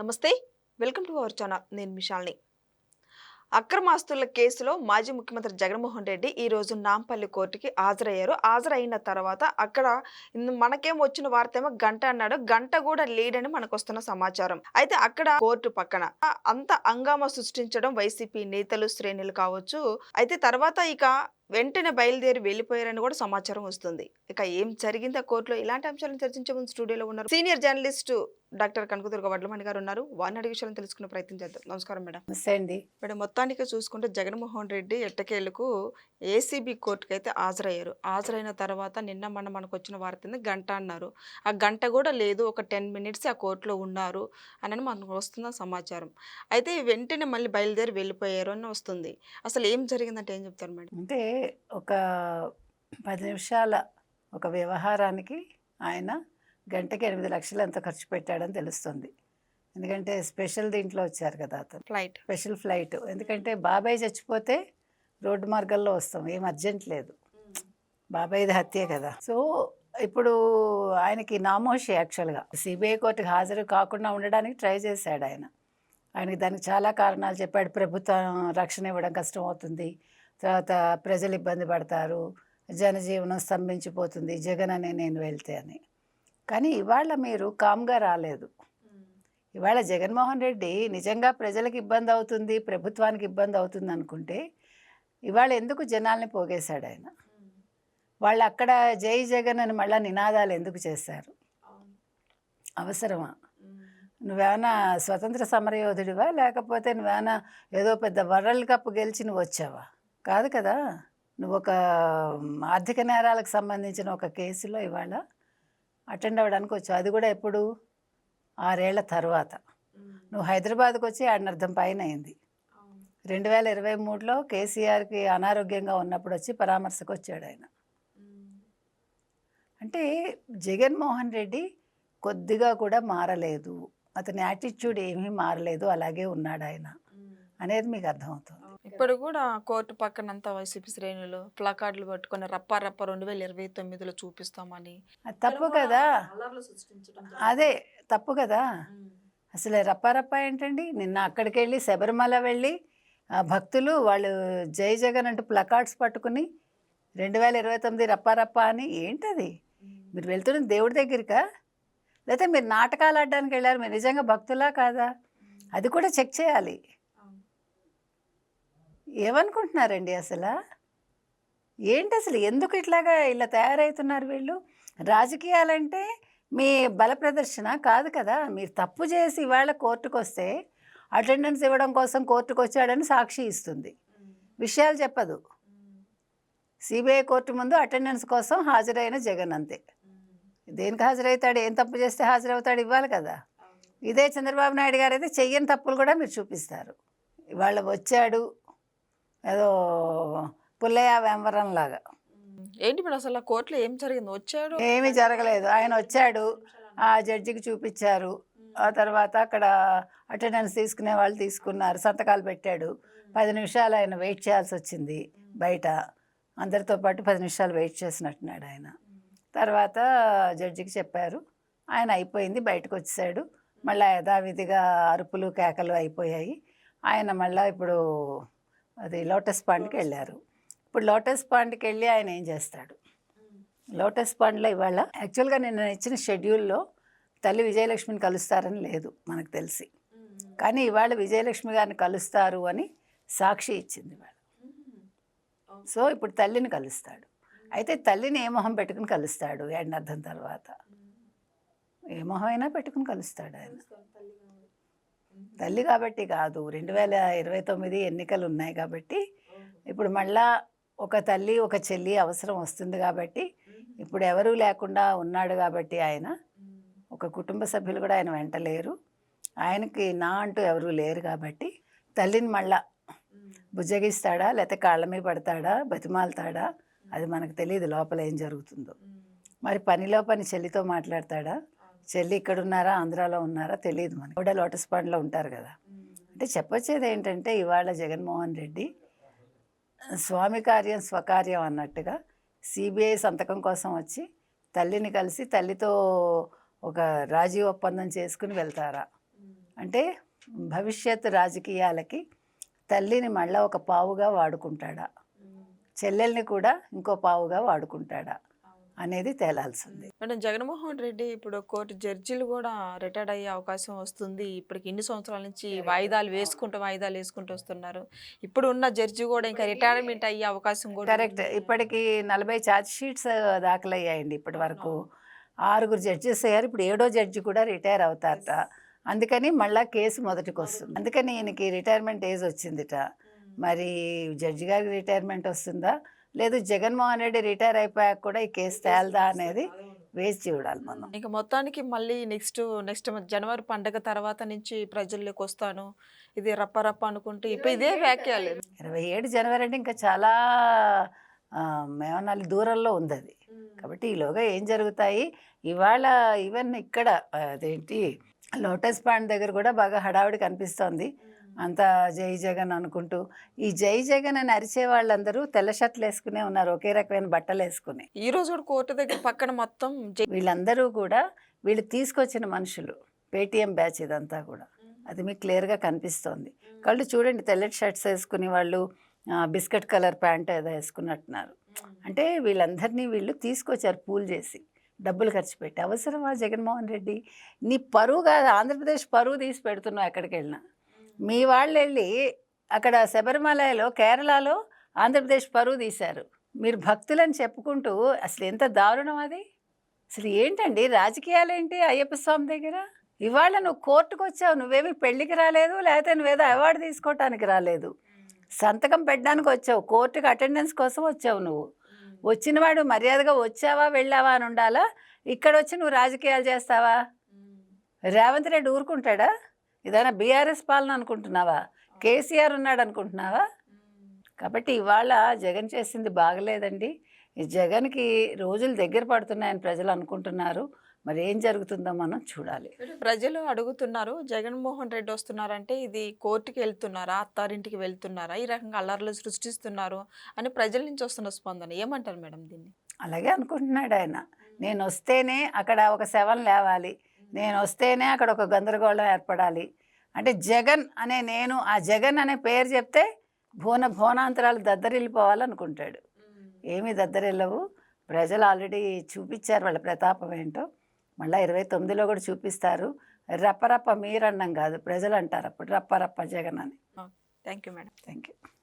నమస్తే welcome to our channel. నేను మిషాల్ని. అక్రమాస్తుల కేసులో మాజీ ముఖ్యమంత్రి జగన్మోహన్ రెడ్డి ఈ రోజు నాంపల్లి కోర్టుకి హాజరయ్యారు. హాజరైన తర్వాత అక్కడ మనకేం వచ్చిన వార్త ఏమో గంట అన్నాడు. గంట కూడా లేడని మనకు వస్తున్న సమాచారం. అయితే అక్కడ కోర్టు పక్కన అంత హంగామా సృష్టించడం వైసీపీ నేతలు శ్రేణులు కావచ్చు. అయితే తర్వాత ఇక వెంటనే బయలుదేరి వెళ్ళిపోయారని కూడా సమాచారం వస్తుంది. ఇక ఏం జరిగింది కోర్టులో? ఇలాంటి అంశాలను చర్చించే ముందు స్టూడియోలో ఉన్నారు senior journalist doctor Kanakadurga Vadlamani గారు ఉన్నారు. వారిని అడిగే విషయాలను తెలుసుకునే ప్రయత్నం చేద్దాం. నమస్కారం మేడం. నమస్తే అండి. మేడం మొత్తానికి చూసుకుంటే జగన్మోహన్ రెడ్డి ఎట్టకేలకు ఏసీబీ కోర్టుకి అయితే హాజరయ్యారు. హాజరైన తర్వాత నిన్న మన మనకు వచ్చిన వార్త ఏంది గంట అన్నారు. ఆ గంట కూడా లేదు ఒక టెన్ మినిట్స్ ఆ కోర్టులో ఉన్నారు అని మనకు వస్తున్న సమాచారం. అయితే వెంటనే మళ్ళీ బయలుదేరి వెళ్ళిపోయారు అని వస్తుంది. అసలు ఏం జరిగిందంటే ఏం చెప్తారు మేడం? అంటే ఒక పది నిమిషాల ఒక వ్యవహారానికి ఆయన గంటకి ఎనిమిది లక్షలు ఎంత ఖర్చు పెట్టాడని తెలుస్తుంది. ఎందుకంటే స్పెషల్ దీంట్లో వచ్చారు కదా అతను. ఫ్లైట్. Special flight. ఎందుకంటే బాబాయ్ చచ్చిపోతే రోడ్డు మార్గాల్లో వస్తాం. ఏం అర్జెంట్ లేదు. బాబాయ్ది హత్యే కదా. సో ఇప్పుడు ఆయనకి నామోషి యాక్చువల్గా. సిబిఐ కోర్టుకి హాజరు కాకుండా ఉండడానికి ట్రై చేశాడు ఆయన. ఆయనకి దానికి చాలా కారణాలు చెప్పాడు. ప్రభుత్వం రక్షణ ఇవ్వడం కష్టం అవుతుంది తర్వాత ప్రజలు ఇబ్బంది పడతారు జనజీవనం స్తంభించిపోతుంది జగన్ అనే నేను వెళ్తే అని. కానీ ఇవాళ మీరు కామ్గా రాలేదు. ఇవాళ జగన్మోహన్ రెడ్డి నిజంగా ప్రజలకు ఇబ్బంది అవుతుంది ప్రభుత్వానికి ఇబ్బంది అవుతుంది అనుకుంటే ఇవాళ ఎందుకు జనాల్ని పోగేశాడు ఆయన? వాళ్ళు అక్కడ జై జగన్ అని మళ్ళీ నినాదాలు ఎందుకు చేశారు? అవసరమా? నువ్వేమైనా స్వతంత్ర సమరయోధుడివా? లేకపోతే నువ్వేమైనా ఏదో పెద్ద వరల్డ్ కప్ గెలిచి నువ్వు వచ్చావా? కాదు కదా? నువ్వు ఒక ఆర్థిక నేరాలకు సంబంధించిన ఒక కేసులో ఇవాళ అటెండ్ అవ్వడానికి వచ్చావు అది కూడా ఎప్పుడు? ఆరేళ్ళ తర్వాత. నువ్వు హైదరాబాద్కి వచ్చి ఆడినర్థం పైన అయింది రెండు వేల ఇరవై మూడులో కేసీఆర్కి అనారోగ్యంగా ఉన్నప్పుడు వచ్చి పరామర్శకు వచ్చాడు ఆయన అంటే జగన్మోహన్ రెడ్డి కొద్దిగా కూడా మారలేదు. అతని యాటిట్యూడ్ ఏమీ మారలేదు. అలాగే ఉన్నాడు ఆయన అనేది మీకు అర్థమవుతుంది ఇప్పుడు కూడా కోర్టు పక్కనంతా వైసీపీ శ్రేణులు ప్లకార్డులు పట్టుకొని రప్ప రప్ప రెండు వేల ఇరవై తొమ్మిదిలో చూపిస్తామని. అది తప్పు కదా. అదే తప్పు కదా. అసలు రప్పారప్ప ఏంటండి? నిన్న అక్కడికి వెళ్ళి శబరిమల వెళ్ళి ఆ భక్తులు వాళ్ళు జై జగన్ అంటూ ప్లకార్డ్స్ పట్టుకుని రెండు వేల ఇరవై తొమ్మిది రప్పారప్ప అని ఏంటది? మీరు వెళ్తున్న దేవుడి దగ్గరికా? లేకపోతే మీరు నాటకాలు ఆడడానికి వెళ్ళారు. మీరు నిజంగా భక్తులా కాదా? అది కూడా చెక్ చేయాలి. ఏమనుకుంటున్నారండి అసలు? ఏంటి అసలు ఎందుకు ఇట్లాగా ఇలా తయారవుతున్నారు వీళ్ళు? రాజకీయాలంటే మీ బల ప్రదర్శన కాదు కదా. మీరు తప్పు చేసి ఇవాళ కోర్టుకు వస్తే అటెండెన్స్ ఇవ్వడం కోసం కోర్టుకు వచ్చాడని సాక్షి ఇస్తుంది. విషయాలు చెప్పదు. సిబిఐ కోర్టు ముందు అటెండెన్స్ కోసం హాజరైన జగన్ అంతే. దేనికి హాజరవుతాడు? ఏం తప్పు చేస్తే హాజరవుతాడు ఇవ్వాలి కదా. ఇదే చంద్రబాబు నాయుడు గారు అయితే చెయ్యని తప్పులు కూడా మీరు చూపిస్తారు. ఇవాళ వచ్చాడు ఏదో పుల్లయ్య వెంవరం లాగా ఏంటి మేడం అసలు కోర్టులో ఏం జరిగింది? వచ్చాడు? ఏమీ జరగలేదు. ఆయన వచ్చాడు. ఆ జడ్జికి చూపించారు. ఆ తర్వాత అక్కడ అటెండెన్స్ తీసుకునే వాళ్ళు తీసుకున్నారు. సంతకాలు పెట్టాడు. పది నిమిషాలు ఆయన వెయిట్ చేయాల్సి వచ్చింది బయట. అందరితో పాటు పది నిమిషాలు వెయిట్ చేసినట్టున్నాడు ఆయన. తర్వాత జడ్జికి చెప్పారు. ఆయన అయిపోయింది బయటకు వచ్చేసాడు. మళ్ళీ యథావిధిగా అరుపులు కేకలు అయిపోయాయి. ఆయన మళ్ళీ ఇప్పుడు అది లోటస్ పాండ్కి వెళ్ళారు. ఇప్పుడు లోటస్ పాండ్కి వెళ్ళి ఆయన ఏం చేస్తాడు? లోటస్ పాండ్లో ఇవాళ యాక్చువల్గా నేను ఇచ్చిన షెడ్యూల్లో తల్లి విజయలక్ష్మిని కలుస్తారని లేదు మనకు తెలిసి. కానీ ఇవాళ విజయలక్ష్మి గారిని కలుస్తారు అని సాక్షి ఇచ్చింది ఇవాళ. సో ఇప్పుడు తల్లిని కలుస్తాడు. అయితే తల్లిని ఏ మొహం పెట్టుకుని కలుస్తాడు? అర్థం తర్వాత. ఏ మొహం అయినా పెట్టుకుని కలుస్తాడు ఆయన. తల్లి కాబట్టి కాదు. రెండు వేల ఇరవై తొమ్మిది ఎన్నికలు ఉన్నాయి కాబట్టి ఇప్పుడు మళ్ళా ఒక తల్లి ఒక చెల్లి అవసరం వస్తుంది కాబట్టి ఇప్పుడు ఎవరూ లేకుండా ఉన్నాడు కాబట్టి ఆయన ఒక కుటుంబ సభ్యులు కూడా ఆయన వెంట లేరు. ఆయనకి నా అంటూ ఎవరూ లేరు కాబట్టి తల్లిని మళ్ళా బుజ్జగిస్తాడా లేకపోతే కాళ్ళ మీద పడతాడా బతిమాలుతాడా? అది మనకు తెలియదు లోపల ఏం జరుగుతుందో. మరి పనిలో పని చెల్లితో మాట్లాడతాడా? చెల్లి ఇక్కడ ఉన్నారా ఆంధ్రాలో ఉన్నారా తెలియదు మనకి. కూడా లోటస్ పాండ్లో ఉంటారు కదా. అంటే చెప్పొచ్చేది ఏంటంటే ఇవాళ జగన్మోహన్ రెడ్డి స్వామి కార్యం స్వకార్యం అన్నట్టుగా సిబిఐ సంతకం కోసం వచ్చి తల్లిని కలిసి తల్లితో ఒక రాజీ ఒప్పందం చేసుకుని వెళ్తారా. అంటే భవిష్యత్ రాజకీయాలకి తల్లిని మళ్ళీ ఒక పావుగా వాడుకుంటాడా. చెల్లెల్ని కూడా ఇంకో పావుగా వాడుకుంటాడా. అనేది తేలాల్సింది. మేడం జగన్మోహన్ రెడ్డి ఇప్పుడు కోర్టు జడ్జిలు కూడా రిటైర్డ్ అయ్యే అవకాశం వస్తుంది. ఇప్పటికి ఇన్ని సంవత్సరాల నుంచి వాయిదాలు వేసుకుంటూ వాయిదాలు వేసుకుంటూ వస్తున్నారు. ఇప్పుడు ఉన్న జడ్జి కూడా ఇంకా రిటైర్మెంట్ అయ్యే అవకాశం కూడా కరెక్ట్ ఇప్పటికి నలభై ఛార్జ్ షీట్స్ దాఖలయ్యాయండి ఇప్పటి వరకు. ఆరుగురు జడ్జెస్ అయ్యారు. ఇప్పుడు ఏడో జడ్జి కూడా రిటైర్ అవుతారట. అందుకని మళ్ళా కేసు మొదటికి వస్తుంది అందుకని ఈయనకి రిటైర్మెంట్ ఏజ్ వచ్చిందిట. మరి జడ్జి గారికి రిటైర్మెంట్ వస్తుందా? లేదు జగన్మోహన్ రెడ్డి రిటైర్ అయిపోయాక కూడా ఈ కేసు తేలదా అనేది వేసి చూడాలి మనం. ఇంకా మొత్తానికి మళ్ళీ నెక్స్ట్ నెక్స్ట్ జనవరి పండగ తర్వాత నుంచి ప్రజల్లోకి వస్తాను. ఇది రప్ప రప్ప అనుకుంటూ ఇప్పుడు ఇదే వ్యాఖ్యలు. ఇరవై ఏడు జనవరి అంటే ఇంకా చాలా ఆ, మేమనాలి దూరంలో ఉంది అది. కాబట్టి ఈలోగా ఏం జరుగుతాయి? ఇవాళ ఈవెన్ ఇక్కడ అదేంటి లోటస్ పాండ్ దగ్గర కూడా బాగా హడావిడి కనిపిస్తోంది. అంతా జై జగన్ అనుకుంటూ ఈ జై జగన్ అని అరిచే వాళ్ళందరూ తెల్ల షర్ట్లు వేసుకునే ఉన్నారు ఒకే రకమైన బట్టలు వేసుకుని. ఈ రోజు కూడా కోర్టు దగ్గర పక్కన మొత్తం వీళ్ళందరూ కూడా వీళ్ళు తీసుకొచ్చిన మనుషులు పేటిఎం బ్యాచ్ ఇదంతా కూడా. అది మీకు క్లియర్గా కనిపిస్తోంది. కళ్ళు చూడండి తెల్లటి షర్ట్స్ వేసుకుని వాళ్ళు బిస్కెట్ కలర్ ప్యాంట్ ఏదో వేసుకున్నట్టున్నారు. అంటే వీళ్ళందరినీ వీళ్ళు తీసుకొచ్చారు పూల్ చేసి డబ్బులు ఖర్చు పెట్టి. అవసరమా జగన్మోహన్ రెడ్డి? నీ పరువు కాదు ఆంధ్రప్రదేశ్ పరువు తీసి పెడుతున్నావు ఎక్కడికి వెళ్ళినా మీ వాళ్ళు వెళ్ళి అక్కడ శబరిమలలో కేరళలో ఆంధ్రప్రదేశ్ పరువు తీశారు. మీరు భక్తులని చెప్పుకుంటూ అసలు ఎంత దారుణం అది? అసలు ఏంటండి? రాజకీయాలు ఏంటి అయ్యప్ప స్వామి దగ్గర? ఇవాళ నువ్వు కోర్టుకు వచ్చావు నువ్వేమి పెళ్ళికి రాలేదు లేకపోతే నువ్వేదో అవార్డు తీసుకోవటానికి రాలేదు. సంతకం పెట్టడానికి వచ్చావు కోర్టుకి అటెండెన్స్ కోసం వచ్చావు నువ్వు. వచ్చినవాడు మర్యాదగా వచ్చావా వెళ్ళావా అని ఉండాలా? ఇక్కడ వచ్చి నువ్వు రాజకీయాలు చేస్తావా? రేవంత్ రెడ్డి ఊరుకుంటాడా? ఇదైనా బీఆర్ఎస్ పాలన అనుకుంటున్నావా? కేసీఆర్ ఉన్నాడు అనుకుంటున్నావా? కాబట్టి ఇవాళ జగన్ చేసింది బాగలేదండి. ఈ జగన్కి రోజులు దగ్గర పడుతున్నాయని ప్రజలు అనుకుంటున్నారు. మరి ఏం జరుగుతుందో మనం చూడాలి. ప్రజలు అడుగుతున్నారు జగన్మోహన్ రెడ్డి వస్తున్నారంటే ఇది కోర్టుకి వెళ్తున్నారా అత్తారింటికి వెళ్తున్నారా ఈ రకంగా అల్లర్లు సృష్టిస్తున్నారు అని ప్రజల నుంచి వస్తున్న స్పందన. ఏమంటారు మేడం దీన్ని? అలాగే అనుకుంటున్నాడు ఆయన. నేను వస్తేనే అక్కడ ఒక శవం లేవాలి. నేను వస్తేనే అక్కడ ఒక గందరగోళం ఏర్పడాలి. అంటే జగన్ అనే నేను ఆ జగన్ అనే పేరు చెప్తే భువన భువనాంతరాలు దద్దరిల్లిపోవాలనుకుంటాడు. ఏమీ దద్దరిల్లవు. ప్రజలు ఆల్రెడీ చూపించారు వాళ్ళ ప్రతాపం ఏంటో. మళ్ళీ ఇరవై తొమ్మిదిలో కూడా చూపిస్తారు. రప్పరప్ప మీరన్నం కాదు ప్రజలు అంటారు అప్పుడు. రప్పరప్ప జగన్ అని. Thank you madam. Thank you